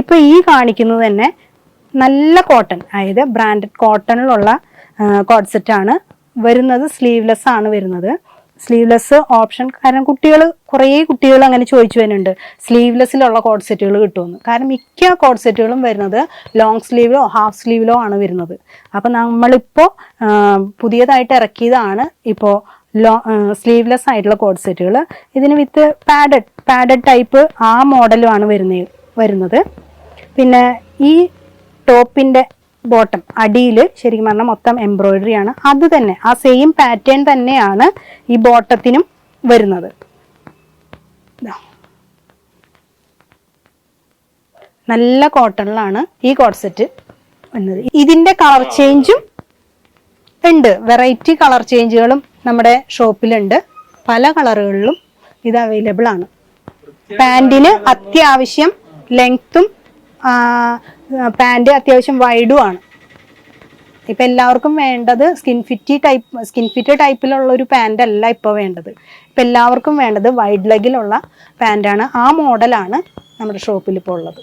ഇപ്പൊ ഈ കാണിക്കുന്നത് തന്നെ നല്ല കോട്ടൺ അതായത് ബ്രാൻഡഡ് കോട്ടണിലുള്ള കോഡ് ആണ് വരുന്നത്. സ്ലീവ്ലെസ് ആണ് വരുന്നത്. സ്ലീവ്ലെസ് ഓപ്ഷൻ കാരണം കുട്ടികൾ കുറേ കുട്ടികൾ അങ്ങനെ ചോദിച്ചു വരുന്നുണ്ട് സ്ലീവ്ലെസ്സിലുള്ള കോഡ് സെറ്റുകൾ കിട്ടുമെന്ന് കാരണം മിക്ക കോഡ് സെറ്റുകളും വരുന്നത് ലോങ് സ്ലീവിലോ ഹാഫ് സ്ലീവിലോ ആണ് വരുന്നത്. അപ്പം നമ്മളിപ്പോൾ പുതിയതായിട്ട് ഇറക്കിയതാണ് ഇപ്പോൾ ലോ സ്ലീവ്ലെസ് ആയിട്ടുള്ള കോഡ് സെറ്റുകൾ ഇതിന് വിത്ത് പാഡഡ് പാഡഡ് ടൈപ്പ് ആ മോഡലുമാണ് വരുന്നത് വരുന്നത്. പിന്നെ ഈ ടോപ്പിന്റെ ബോട്ടം അടിയിൽ ശരിക്കും പറഞ്ഞാൽ മൊത്തം എംബ്രോയിഡറി ആണ്. അത് തന്നെ ആ സെയിം പാറ്റേൺ തന്നെയാണ് ഈ ബോട്ടത്തിനും വരുന്നത്. നല്ല കോട്ടണിലാണ് ഈ കോട്ട്സെറ്റ് സെറ്റ് വന്നത്. ഇതിന്റെ കളർ ചേഞ്ചും ഉണ്ട്. വെറൈറ്റി കളർ ചേഞ്ചുകളും നമ്മുടെ ഷോപ്പിലുണ്ട്. പല കളറുകളിലും ഇത് അവൈലബിൾ ആണ്. പാന്റിന് അത്യാവശ്യം ലെങ്ത്തും പാന്റ് അത്യാവശ്യം വൈഡും ആണ്. ഇപ്പം എല്ലാവർക്കും വേണ്ടത് സ്കിൻ ഫിറ്റി ടൈപ്പ് സ്കിൻ ഫിറ്റ് ടൈപ്പിലുള്ള ഒരു പാന്റ് അല്ല ഇപ്പോൾ വേണ്ടത്. ഇപ്പം എല്ലാവർക്കും വേണ്ടത് വൈഡ് ലെഗിലുള്ള പാന്റാണ് ആ മോഡലാണ് നമ്മുടെ ഷോപ്പിൽ ഇപ്പോൾ ഉള്ളത്.